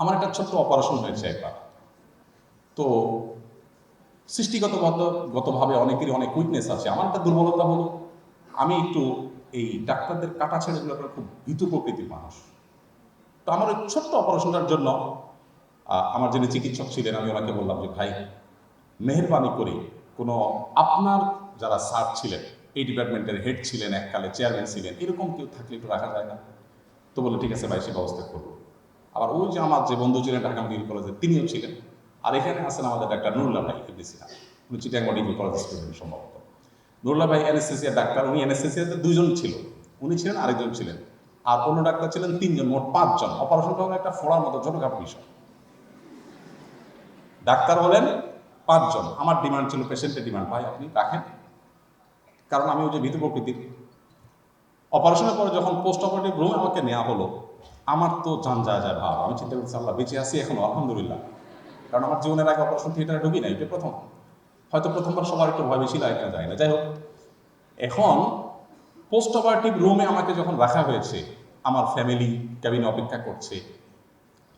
আমার একটা ছোট্ট অপারেশন হয়েছে একবার। তো সৃষ্টিগত গতভাবে অনেকেরই অনেক উইকনেস আছে। আমার একটা দুর্বলতা হলো, আমি একটু এই ডাক্তারদের কাটা ছেড়েগুলো খুব ভীতু প্রকৃতির মানুষ। তো আমার ওই ছোট্ট অপারেশনটার জন্য আমার যিনি চিকিৎসক ছিলেন, আমি ওনাকে বললাম যে, ভাই, মেহরবানি করে। কোনো আপনার যারা স্যার ছিলেন, এই ডিপার্টমেন্টের হেড ছিলেন, এককালে চেয়ারম্যান ছিলেন, এরকম কেউ থাকলে একটু রাখা যায় না? তো বলে ঠিক আছে ভাই, সে ব্যবস্থা করব। আবার ওই যে আমার যে বন্ধু ছিলেন ঢাকা মেডিকেল কলেজে তিনিও ছিলেন। আর এখানে আছেন আমাদের ডাক্তার নুরুল্লাহ ভাই এমডিসিনা উনি চিটাং মেডিকেল কলেজ স্টুডেন্ট সম্ভবত। নুরুল্লাহ ভাই এনএসএসিয়া ডাক্তার, উনি এনএসএসিয়াতে দুইজন ছিল। উনি ছিলেন আরেকজন ছিলেন। আর অন্য ডাক্তার ছিলেন তিনজন, মোট পাঁচজন। অপারেশনটা হলো একটা ফোড়ার মতো ছোটখাটো বিষয়। ডাক্তার হলেন পাঁচজন। আমার ডিমান্ড ছিল, পেশেন্টের ডিমান্ড। ভাই, আপনি রাখেন। কারণ আমি ওই যে ভীতু প্রকৃতির। অপারেশনের পরে যখন পোস্ট অপারেটিভ রুমে আমাকে নেওয়া হলো আমার তো জান যায় যায় ভাব। আমি চিন্তা করছি, আল্লাহ, বেঁচে আছি এখনও, আলহামদুলিল্লাহ। কারণ আমার জীবনের আগে অপারেশন থিয়েটারে ঢুকি না এটা প্রথম। হয়তো প্রথমবার সবার একটু ভয় বেশি লাগে যায় না। যাই হোক, এখন পোস্ট অপারেটিভ রুমে আমাকে যখন রাখা হয়েছে, আমার ফ্যামিলি ক্যাবিনে অপেক্ষা করছে,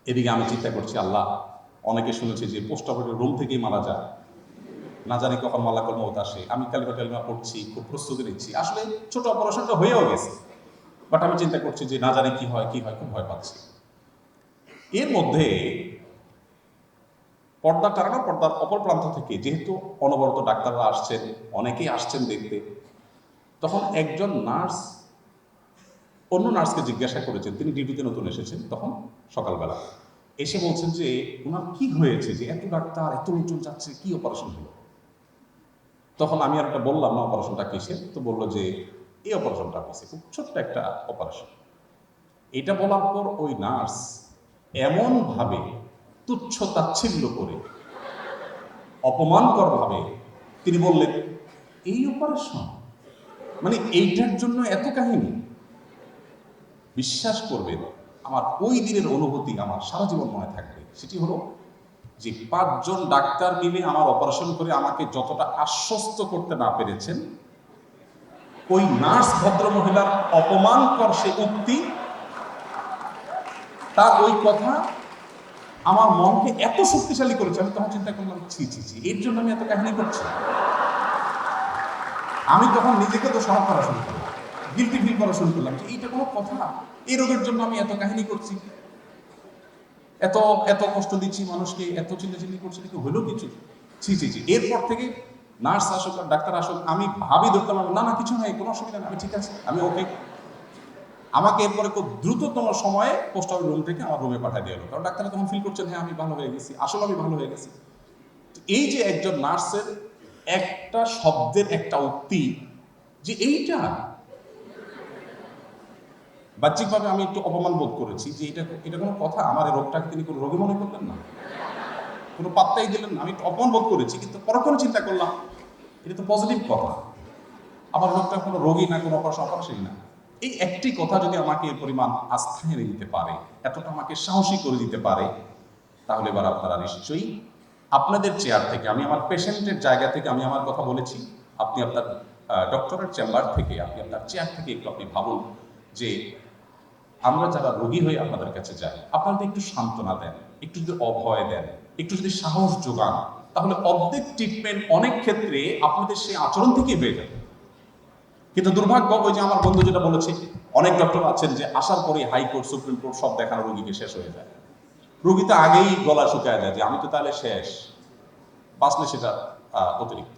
এদিকে আমি চিন্তা করছি, আল্লাহ, অনেকে শুনেছি যে পোস্ট অপারেটিভ রুম থেকেই মারা যায় না জানি কখন মাল্লাকল মত আসে। আমি কালিমা টালিমা পড়ছি, খুব প্রস্তুতি নিচ্ছি। আসলে ছোট অপারেশনটা হয়েও গেছে। বাট আমি চিন্তা করছি যে না জানি কি হয় কি হয়, খুব ভয় পাচ্ছি। এর মধ্যে পর্দা টানানো পর্দার অপর প্রান্ত থেকে যেহেতু অনবরত ডাক্তাররা আসছেন, অনেকেই আসছেন দেখতে, তখন একজন নার্স অন্য নার্সকে জিজ্ঞাসা করেছেন, তিনি ডিউটিতে নতুন এসেছেন, তখন সকালবেলা এসে বলছেন যে ওনার কি হয়েছে যে এত ডাক্তার, এত লোকজন যাচ্ছে, কি অপারেশন হলো? তখন আমি আর একটা বললাম, না অপারেশনটা কিসের? তো বলল যে এই অপারেশনটা হয়েছে খুব ছোট্ট একটা অপারেশন এটা বলার পর ওই নার্স এমনভাবে তুচ্ছ তাচ্ছিল্য করে অপমানকর ভাবে তিনি বললেন, এই অপারেশন মানে এইটার জন্য এত কাহিনী? বিশ্বাস করবেন, আমার ওই দিনের অনুভূতি আমার সারা জীবন মনে থাকবে। সেটি হলো যে পাঁচজন ডাক্তার মিলে আমার অপারেশন করে আমাকে যতটা আশ্বস্ত করতে না পেরেছেন ওই নার্স ভদ্র মহিলার অপমানকর সে উক্তি। তার ওই কথা আমার মনকে এত শক্তিশালী করেছে, আমি তখন চিন্তা করলাম, ছি ছি ছি, এর জন্য আমি এত কাহিনী করছি। আমি তখন নিজেকে তো সহজ করা শুরু করলাম গিলটি ফিল করা শুরু করলাম যে এইটা কোনো কথা, এই রোগের জন্য আমি এত কাহিনী করছি। এত এত কষ্ট দিচ্ছি মানুষকে, এত চিল্লাচিল্লি করছি কিন্তু হলো কিছু? ছি ছি ছি, এরপর থেকে নার্স আসুক আর ডাক্তার আসুক আমি ভাবি ধরতাম আমি, না না কিছু নাই কোনো অসুবিধা নেই আমি ঠিক আছে আমি ওকে আমাকে এরপরে খুব দ্রুততম সময়ে পোস্ট অফিস রুম থেকে আমার রুমে পাঠিয়ে দিল। কারণ ডাক্তার তখন ফিল করছেন হ্যাঁ আমি ভালো হয়ে গেছি আসলে আমি ভালো হয়ে গেছি। এই যে একজন নার্সের একটা শব্দের একটা উক্তি যে এইটা বাহ্যিকভাবে আমি একটু অপমান বোধ করেছি যে এটা এটা কোনো কথা আমার এই রোগটাকে তিনি কোনো রোগী মনে করলেন না। কোনো পাত্তাই দিলেন না। আমি একটু অপমান বোধ করেছি, কিন্তু পরক্ষণে চিন্তা করলাম এটা তো পজিটিভ কথা। আমার রোগটা কোনো রোগী না, কোনো অপারেশন অপারেশনই না। এই একটি কথা যদি আমাকে এর পরিমাণ আস্থা এনে দিতে পারে, এতটা আমাকে সাহসী করে দিতে পারে, তাহলে এবার আপনারা নিশ্চয়ই আপনাদের চেয়ার থেকে, আমি আমার পেশেন্টের জায়গা থেকে, আমি আমার কথা বলেছি, আপনি আপনার ডক্টরের চেম্বার থেকে, আপনি আপনার চেয়ার থেকে একটু আপনি ভাবুন যে আমরা যারা রোগী হয়ে আপনাদের কাছে যাই আপনারা একটু সান্ত্বনা দেন, একটু যদি অভয় দেন একটু যদি সাহস যোগান, তাহলে অর্ধেক ট্রিটমেন্ট অনেক ক্ষেত্রে আপনাদের সেই আচরণ থেকেই বেড়ে যাবে। কিন্তু দুর্ভাগ্য, ওই যে আমার বন্ধু যেটা বলেছে, অনেক ডক্টর আছেন যে আসার পরে হাইকোর্ট সুপ্রিম কোর্ট সব দেখানো রোগীকে শেষ হয়ে যায়। রোগী তো আগেই গলা শুকায় যায় যে, আমি তো তাহলে শেষ। বাঁচলে সেটা অতিরিক্ত।